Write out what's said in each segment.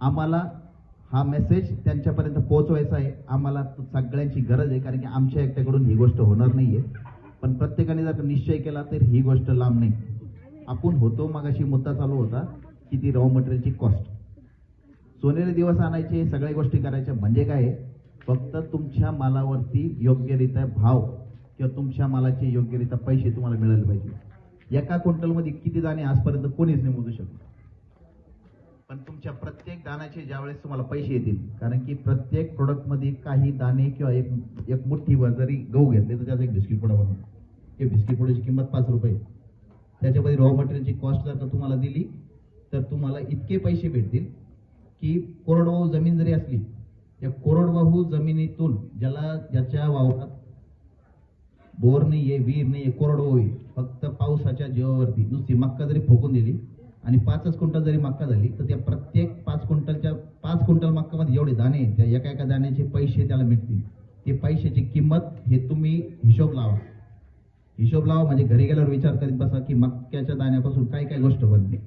आम्हाला हा मेसेज त्यांच्यापर्यंत पोहोचवायचा आहे. आम्हाला सगळ्यांची गरज आहे कारण की आमच्या एकट्याकडून ही गोष्ट होणार नाहीये. पण प्रत्येकाने जर निश्चय केला तर ही गोष्ट लांब नाही. आपण होतो मग अशी मुद्दा चालू होता की ती रॉ मटेरियलची कॉस्ट सोनेरी दिवस आणायचे सगळ्या गोष्टी करायच्या म्हणजे काय फक्त तुमच्या मालावरती योग्यरित्या भाव किंवा तुमच्या मालाचे योग्यरित्या पैसे तुम्हाला मिळाले पाहिजे. एका क्विंटलमध्ये किती दाणे आजपर्यंत कोणीच नाही मोजू शकत. पण तुमच्या प्रत्येक दाण्याचे ज्यावेळेस तुम्हाला पैसे येतील कारण की प्रत्येक प्रोडक्टमध्ये काही दाणे किंवा एक एक मुठ्ठीभर जरी गहू घेतले तर त्याचा एक बिस्किट पुडा बनवतो ते बिस्किट पुड्याची किंमत पाच रुपये. त्याच्यामध्ये रॉ मटेरियलची कॉस्ट जर का तुम्हाला दिली तर तुम्हाला इतके पैसे भेटतील की कोरडवाहू जमीन जरी असली त्या कोरडवाहू जमिनीतून ज्याला ज्याच्या वावरात बोर नाहीये विहीर नाहीये कोरडवाहू आहे फक्त पावसाच्या जीवावरती नुसती मक्का जरी फोकून दिली आणि पाचच क्विंटल जरी मक्का झाली तर त्या प्रत्येक पाच क्विंटलच्या पाच क्विंटल मक्कामध्ये एवढे दाणे आहेत, त्या एका एका दाण्याचे पैसे त्याला मिळतील. ते पैशाची किंमत हे तुम्ही हिशोब लावा. हिशोब लावा म्हणजे घरी गेल्यावर विचार करीत बसा की मक्क्याच्या दाण्यापासून काय काय गोष्ट बनते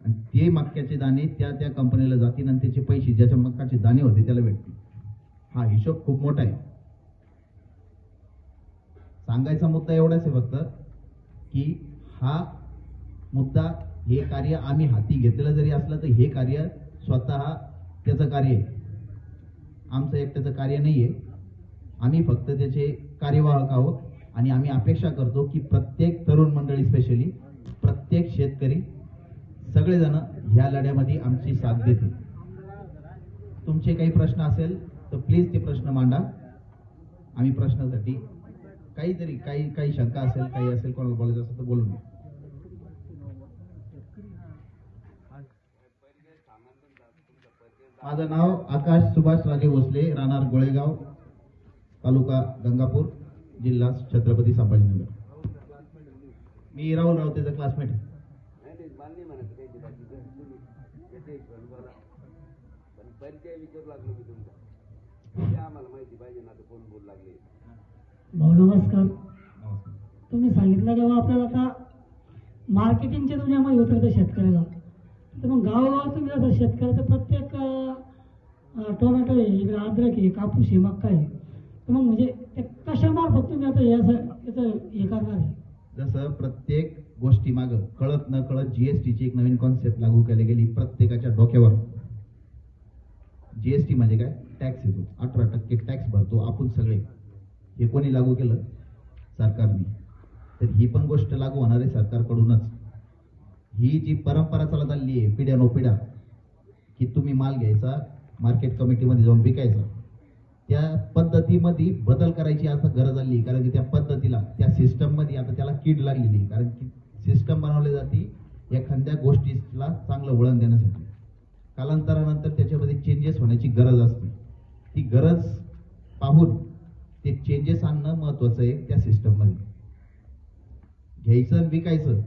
आणि ते मक्क्याचे दाणे त्या त्या कंपनीला जातील आणि त्याचे पैसे ज्याच्या मक्काचे दाणे होते त्याला भेटतील. हा हिशोब खूप मोठा आहे. सांगायचा मुद्दा एवढाच आहे फक्त की हा मुद्दा हे कार्य आम्ही हाती घेतलं जरी असलं तर हे कार्य स्वतः त्याचं कार्य आहे. आमचं एकट्याचं कार्य नाही आहे आम्ही फक्त त्याचे कार्यवाहक आहोत आणि आम्ही अपेक्षा करतो की प्रत्येक तरुण मंडळी स्पेशली प्रत्येक शेतकरी सगळेजण ह्या लढ्यामध्ये आमची साथ देतील. तुमचे काही प्रश्न असेल तर प्लीज ते प्रश्न मांडा. आम्ही प्रश्नासाठी काहीतरी काही काही शंका असेल काही असेल कोणाला बोलायचं असेल तर बोलून माझं नाव आकाश सुभाष राजे भोसले राहणार गोळेगाव तालुका गंगापूर जिल्हा छत्रपती संभाजीनगर. मी राहुल रावतेचा क्लासमेट भाऊ नमस्कार. तुम्ही सांगितलं जेव्हा आपल्याला आता मार्केटिंगच्या दुनियामध्ये उतरतं शेतकऱ्याला. तर मग गावोगाव तुम्ही जसं शेतकऱ्याचं प्रत्येक टोमॅटो आहे इकडे अद्रक आहे कापूस आहे मक्का आहे. तर मग म्हणजे ते कशामार्फत तुम्ही आता याचं याचं हे करणार आहे. जसं प्रत्येक गोष्टी माग कळत न कळत जीएसटीची एक नवीन कॉन्सेप्ट लागू केली गेली प्रत्येकाच्या डोक्यावर. जीएसटी म्हणजे काय? टॅक्स येतो. अठरा टक्के टॅक्स भरतो आपण सगळे. हे कोणी लागू केलं? सरकारने तर ही पण गोष्ट लागू होणार आहे सरकारकडूनच. ही जी परंपरा चालत आली आहे पिढ्यानोपिढ्या की तुम्ही माल घ्यायचा मार्केट कमिटीमध्ये जाऊन विकायचं. त्या पद्धतीमध्ये बदल करायची आता गरज आली कारण की त्या पद्धतीला त्या सिस्टममध्ये आता त्याला कीड लागलेली कारण की सिस्टम बनवली जाते एखाद्या गोष्टीला चांगलं वळण देण्यासाठी. कालांतरानंतर त्याच्यामध्ये चेंजेस होण्याची गरज असते. ती गरज पाहून ते चेंजेस आणणं महत्वाचं आहे त्या सिस्टममध्ये घ्यायचं आणि विकायचं.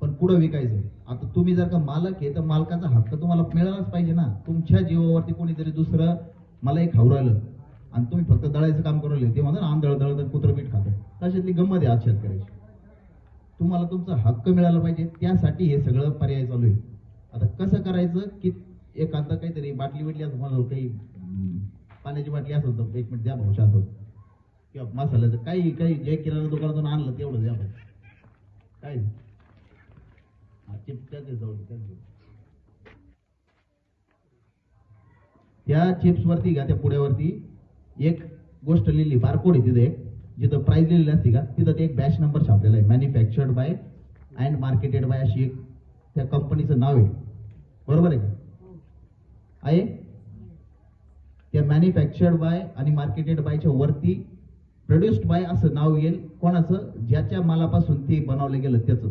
पण कुठं विकायचं आता तुम्ही जर का मालक आहे तर मालकाचा हक्क तुम्हाला मिळालाच पाहिजे ना. तुमच्या जीवावरती कोणीतरी दुसरं मला एक खाऊ राहिलं. आणि तुम्ही फक्त दळायचं काम करू ते म्हणतात आम दळ दळ कुत्र पीठ खातं तशातली गंमत आहे आज शेतकऱ्याची. तुम्हाला तुमचा हक्क मिळाला पाहिजे. त्यासाठी हे सगळं पर्याय चालू आहे. आता कसं करायचं की एखादा काहीतरी बाटली बिटली असं म्हणलं काही पाण्याची बाटली असेल तर एक मिनिट द्या भाऊ शांत किंवा मसाल्याचं काही काही जे किराणा दुकानातून आणलं तेवढं द्या भाऊ. काय? हा, चिप्स त्या चिप्स वरती का त्या पुड्यावरती. एक गोष्ट लिहिली बारकोड आहे तिथे. जिथं प्राइस लिहिलेली असते का तिथं ते एक बॅच नंबर छापलेला आहे. Manufactured by and marketed by अशी एक त्या कंपनीचं नाव आहे. बरोबर आहे का? आहे? त्या मॅन्युफॅक्चर्ड बाय आणि मार्केटेड बायच्या वरती प्रोड्युस्ड बाय असं नाव येईल. कोणाचं? ज्याच्या मालापासून ते बनवलं गेलं त्याचं.